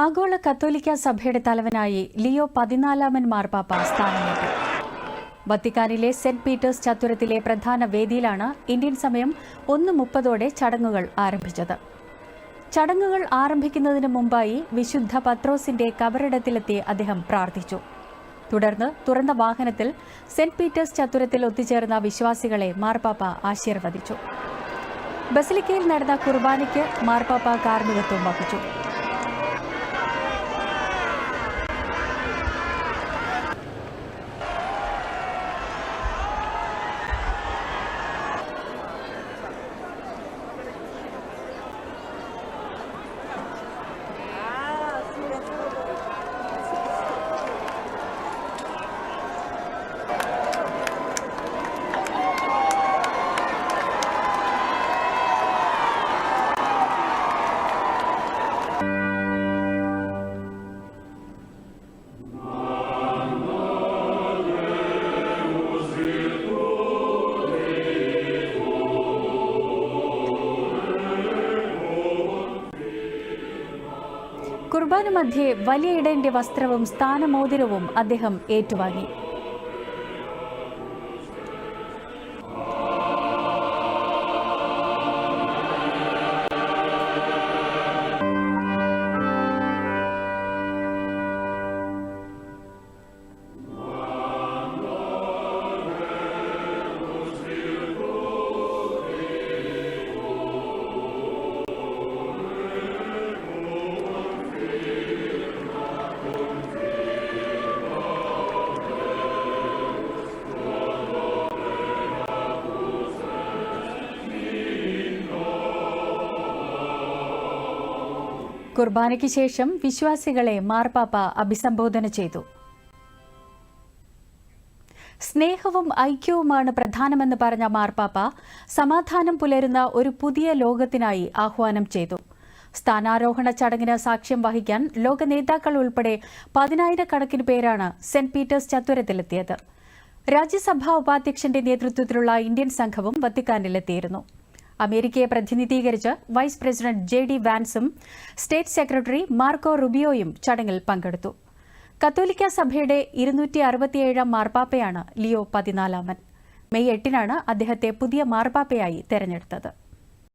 ആഗോള കത്തോലിക്ക സഭയുടെ തലവനായി ലിയോ പതിനാലാമൻ മാർപ്പാപ്പ സ്ഥാനമേറ്റു. വത്തിക്കാനിലെ സെന്റ് പീറ്റേഴ്സ് ചത്തുരത്തിലെ പ്രധാന വേദിയിലാണ് ഇന്ത്യൻ സമയം ഒന്ന് മുപ്പതോടെ ചടങ്ങുകൾ ആരംഭിച്ചത്. ചടങ്ങുകൾ ആരംഭിക്കുന്നതിന് മുമ്പായി വിശുദ്ധ പത്രോസിന്റെ കബറിടത്തിലെത്തി അദ്ദേഹം പ്രാർത്ഥിച്ചു. തുടർന്ന് തുറന്ന വാഹനത്തിൽ സെന്റ് പീറ്റേഴ്സ് ചത്തുരത്തിൽ ഒത്തുചേർന്ന വിശ്വാസികളെ മാർപ്പാപ്പ ആശീർവദിച്ചു. ബസിലിക്കയിൽ നടന്ന കുർബാനയ്ക്ക് മാർപ്പാപ്പ കാർമ്മികത്വം വഹിച്ചു. കുർബാന മധ്യേ വലിയ ഇടന്റെ വസ്ത്രവും സ്ഥാനമോതിരവും അദ്ദേഹം ഏറ്റുവാങ്ങി. കുർബാനയ്ക്ക് ശേഷം വിശ്വാസികളെ മാർപ്പാപ്പ അഭിസംബോധന ചെയ്തു. സ്നേഹവും ഐക്യവുമാണ് പ്രധാനമെന്ന് പറഞ്ഞ മാർപ്പാപ്പ സമാധാനം പുലരുന്ന ഒരു പുതിയ ലോകത്തിനായി ആഹ്വാനം ചെയ്തു. സ്ഥാനാരോഹണ ചടങ്ങിന് സാക്ഷ്യം വഹിക്കാൻ ലോക നേതാക്കൾ ഉൾപ്പെടെ പതിനായിരക്കണക്കിന് പേരാണ് സെന്റ് പീറ്റേഴ്സ് ചത്തുരത്തിലെത്തിയത് രാജ്യസഭാ ഉപാധ്യക്ഷന്റെ നേതൃത്വത്തിലുള്ള ഇന്ത്യൻ സംഘവും വത്തിക്കാനിലെത്തിയിരുന്നു. അമേരിക്കയെ പ്രതിനിധീകരിച്ച് വൈസ് പ്രസിഡന്റ് ജെ ഡി വാൻസും സ്റ്റേറ്റ് സെക്രട്ടറി മാർക്കോ റുബിയോയും ചടങ്ങിൽ പങ്കെടുത്തു. കത്തോലിക്ക സഭയുടെ ഇരുന്നൂറ്റി അറുപത്തിയേഴാം മാർപ്പാപ്പയാണ് ലിയോ പതിനാലാമൻ. മെയ് എട്ടിനാണ് അദ്ദേഹത്തെ പുതിയ മാർപ്പാപ്പയായി തെരഞ്ഞെടുത്തത്.